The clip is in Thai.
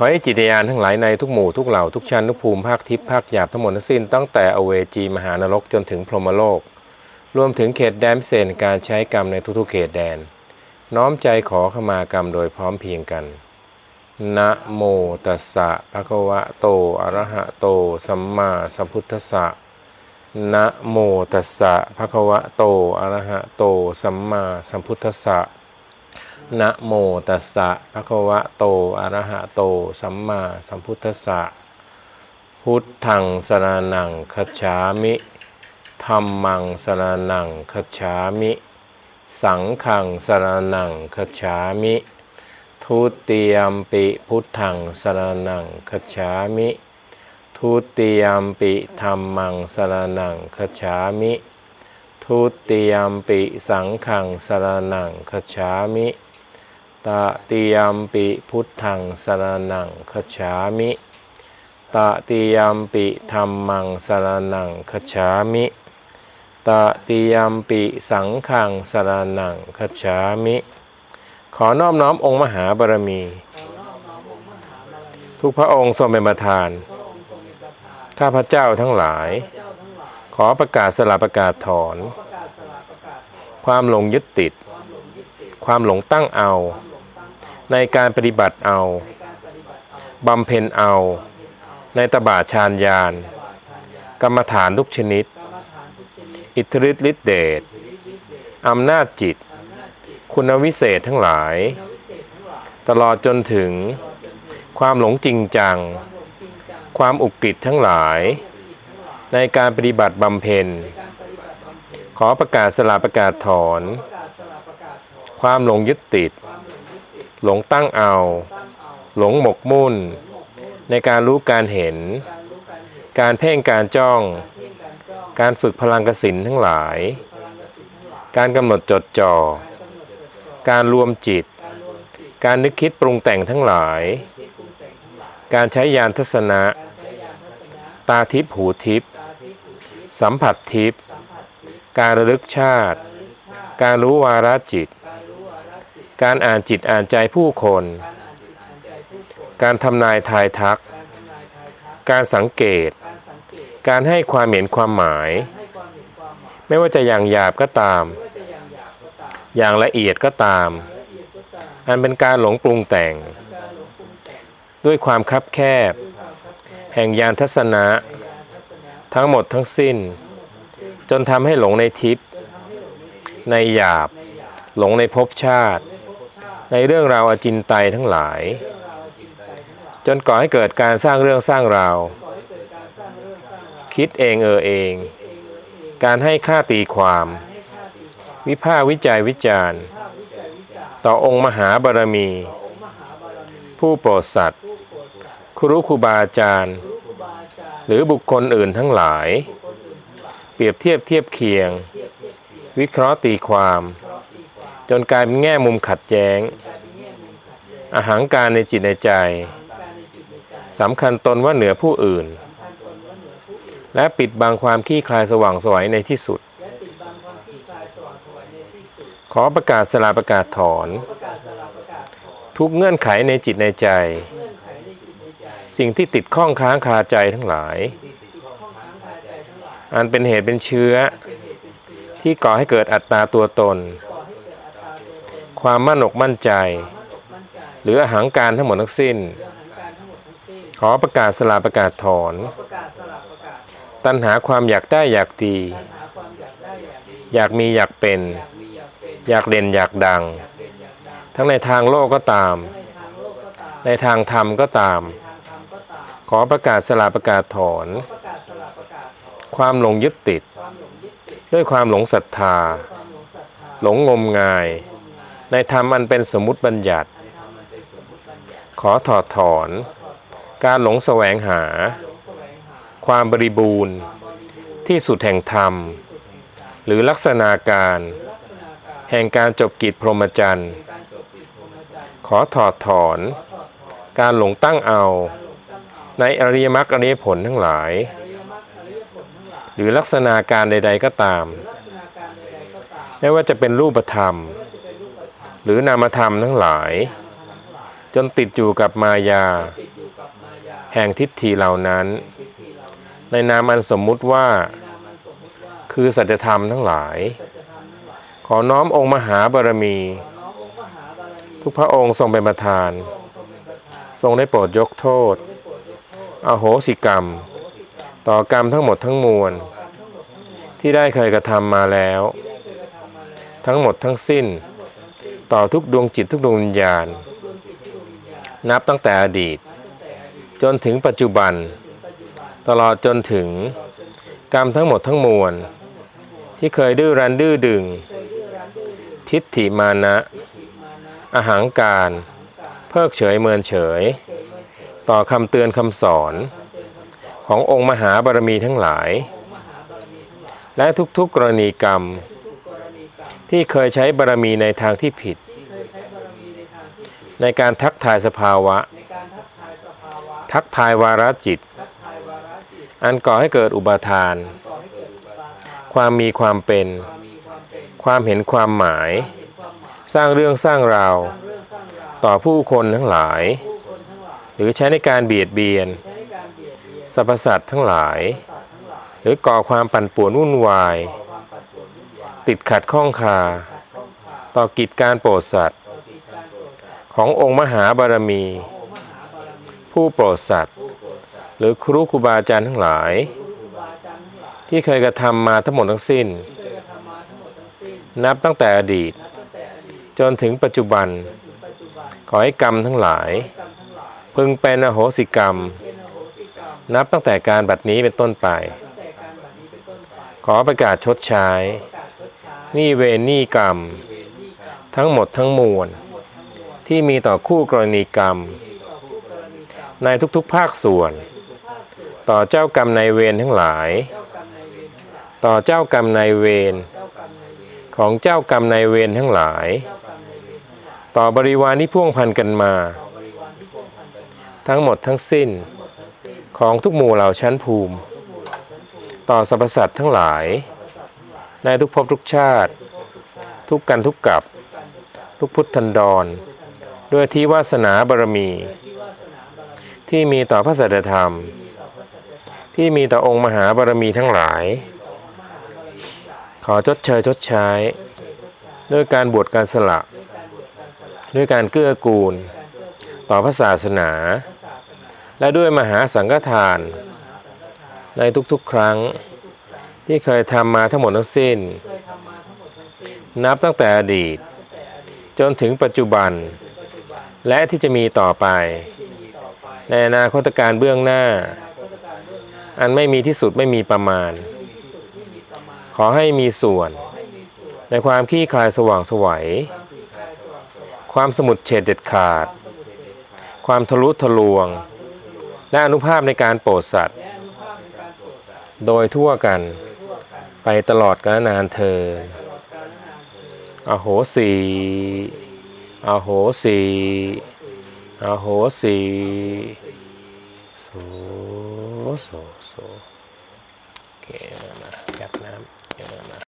ขอให้จิตยานทั้งหลายในทุกหมู่ทุกเหล่าทุกชั้นทุกภูมิภาคทิพย์ภาคหยาบทั้งหมดทั้งสิ้นตั้งแต่อเวจีมหานรกจนถึงพรหมโลก รวมถึงเขตแดนเซนการใช้กรรมในทุกๆเขตแดน น้อมใจขอขมากรรมโดยพร้อมเพียงกันนะโมตัสสะภะคะวะโตอะระหะโตสัมมาสัมพุทธัสสะนะโมตัสสะภะคะวะโตอะระหะโตสัมมาสัมพุทธัสสะ นะโมตัสสะภะคะวะโต อะระหะโต สัมมาสัมพุทธัสสะ พุทธังสรณังคัจฉามิธัมมังสรณังคัจฉามิ สังฆังสรณังคัจฉามิ ทุติยมปิพุทธังสรณังคัจฉามิ ทุติยมปิธรรมังสรณังคัจฉามิ ทุติยมปิสังฆังสรณังคัจฉามิ ตติยมปิพุทธังสรณังคฉามิตติยมปิธรรมังสรณังคฉามิตติยมปิสังฆังสรณังคฉามิ ขอนอบน้อมองค์มหาบารมี ทุกพระองค์ทรงเป็นประธาน ข้าพระเจ้าทั้งหลาย ขอประกาศสละประกาศถอน ความหลงยึดติด ความหลงตั้งเอา ในการปฏิบัติเอาบำเพ็ญเอา ในตบะฌานญาณกรรมฐานทุกชนิด อิทธิฤทธิฤทธิเดชอำนาจจิต คุณวิเศษทั้งหลาย ตลอดจนถึงความหลงจริงจัง ความอุกฤษทั้งหลาย ในการปฏิบัติบำเพ็ญ ขอประกาศสละประกาศถอน ความหลงยึดติด หลงตั้งเอา หลงหมกมุ่น ในการรู้การเห็น การเพ่งการจ้อง การฝึกพลังกสินทั้งหลาย การกำหนดจดจ่อ การรวมจิต การนึกคิดปรุงแต่งทั้งหลาย การใช้ยานทัศนะ ตาทิพหูทิพสัมผัสทิพการระลึกชาติ การรู้วาระจิต การอ่านจิตอ่านใจผู้คน การทำนายทายทัก การสังเกต การให้ความเห็นความหมาย ไม่ว่าจะอย่างหยาบก็ตาม อย่างละเอียดก็ตาม อันเป็นการหลงปรุงแต่ง ด้วยความคับแคบ แห่งยานทัศนะ ทั้งหมดทั้งสิ้น จนทำให้หลงในทิพย์ในหยาบหลงในภพชาติ ในเรื่องราวอจินไตยทั้งหลาย จนก่อให้เกิดการสร้างเรื่องสร้างราว คิดเองเออเอง การให้ค่าตีความ วิพากษ์วิจัยวิจารณ์ ต่อองค์มหาบารมี ผู้โปรดสัตว์ครูครูบาอาจารย์ หรือบุคคลอื่นทั้งหลาย เปรียบเทียบเทียบเคียง วิเคราะห์ตีความ จนกลายเป็นแง่มุมขัดแย้ง อาหางการในจิตในใจสำคัญตนว่าเหนือผู้อื่น และปิดบังความขี้คลายสว่างสวยในที่สุด ขอประกาศสลาประกาศถอน ทุกเงื่อนไขในจิตในใจ สิ่งที่ติดข้องค้างคาใจทั้งหลาย อันเป็นเหตุเป็นเชื้อที่ก่อให้เกิดอัตตาตัวตน ความมั่นอกมั่นใจ หรืออาหางการทั้งหมดทั้งสิ้น ขอประกาศสลาประกาศถอน ตัณหาความอยากได้อยากดี อยากมีอยากเป็น อยากเด่นอยากดัง ทั้งในทางโลกก็ตาม ในทางธรรมก็ตาม ขอประกาศสลาประกาศถอน ความหลงยึดติด ด้วยความหลงศรัทธา หลงงมงาย ในธรรมอันเป็นสมมติบัญญัติ ขอถอดถอน การหลงแสวงหา ความบริบูรณ์ ที่สุดแห่งธรรม หรือลักษณะการ แห่งการจบกิจพรหมจรรย์ ขอถอดถอน การหลงตั้งเอา ในอริยมรรคอริยผลทั้งหลาย หรือลักษณะการใด ๆก็ตาม ไม่ว่าจะเป็นรูปธรรม หรือนามธรรมทั้งหลาย จนติดอยู่กับมายา แห่งทิฏฐิเหล่านั้น ในนามอันสมมุติว่า คือสัจธรรมทั้งหลาย ขอน้อมองค์มหาบารมี ทุกพระองค์ทรงเป็นประธาน ทรงได้โปรดยกโทษ อโหสิกรรม ต่อกรรมทั้งหมดทั้งมวล ที่ได้เคยกระทำมาแล้ว ทั้งหมดทั้งสิ้น ต่อทุกดวงจิตทุกดวงวิญญาณ นับตั้งแต่อดีต จนถึงปัจจุบัน ตลอดจนถึงกรรมทั้งหมดทั้งมวล ที่เคยดื้อรั้นดื้อดึง ทิฏฐิมานะอาหังการ เพิกเฉยเมินเฉย ต่อคำเตือนคำสอน ขององค์มหาบารมีทั้งหลาย และทุกๆกรณีกรรม ที่เคยใช้บารมีในทางที่ผิด ในการทักทายสภาวะ ทักทายวาระจิต อันก่อให้เกิดอุปาทาน ความมีความเป็น ความเห็นความหมาย สร้างเรื่องสร้างราว ต่อผู้คนทั้งหลาย หรือใช้ในการเบียดเบียนสรรพสัตว์ทั้งหลาย หรือก่อความปั่นป่วนวุ่นวาย ติดขัดข้องคา ต่อกิจการโปรดสัตว์ ขององค์มหาบารมี ผู้โปรดสัตว์ หรือครูครูบาอาจารย์ทั้งหลาย ที่เคยกระทำมาทั้งหมดทั้งสิ้น นับตั้งแต่อดีต จนถึงปัจจุบัน ขอให้กรรมทั้งหลาย พึงเป็นอโหสิกรรม นับตั้งแต่การบัดนี้เป็นต้นไปขอประกาศชดใช้ นี่เวรนี่กรรม ทั้งหมดทั้งมวล ที่มีต่อคู่กรณีกรรม ในทุกๆภาคส่วน ต่อเจ้ากรรมนายเวรทั้งหลาย ต่อเจ้ากรรมนายเวรของเจ้ากรรมนายเวรทั้งหลาย ต่อบริวารที่พ่วงพันกันมา ทั้งหมดทั้งสิ้น ของทุกหมู่เหล่าชั้นภูมิ ต่อสรรพสัตว์ทั้งหลาย ในทุกภพทุกชาติ ทุกกันทุกกับ ทุกพุทธันดร ด้วยที่วาสนาบารมี ที่มีต่อพระสัจธรรม ที่มีต่อองค์มหาบารมีทั้งหลาย ขอชดเชยชดใช้ ด้วยการบวชการสละ ด้วยการเกื้อกูล ต่อพระศาสนา และด้วยมหาสังฆทาน ในทุกๆครั้ง ที่เคยทำมาทั้งหมดทั้งสิ้น นับตั้งแต่อดีต จนถึงปัจจุบัน และที่จะมีต่อไป ในอนาคตการเบื้องหน้า อันไม่มีที่สุดไม่มีประมาณ ขอให้มีส่วน ในความขี้คลายสว่างไสวัย ความสมุดเฉดเด็ดขาด ความทะลุทะลวง และอนุภาพในการโปรดสัตว์ โดยทั่วกัน ไปตลอดกาลนานเธออโหสีอโหสีอโหสีโสโสโสโอเคมาแกบน้ำเดี๋ยวมา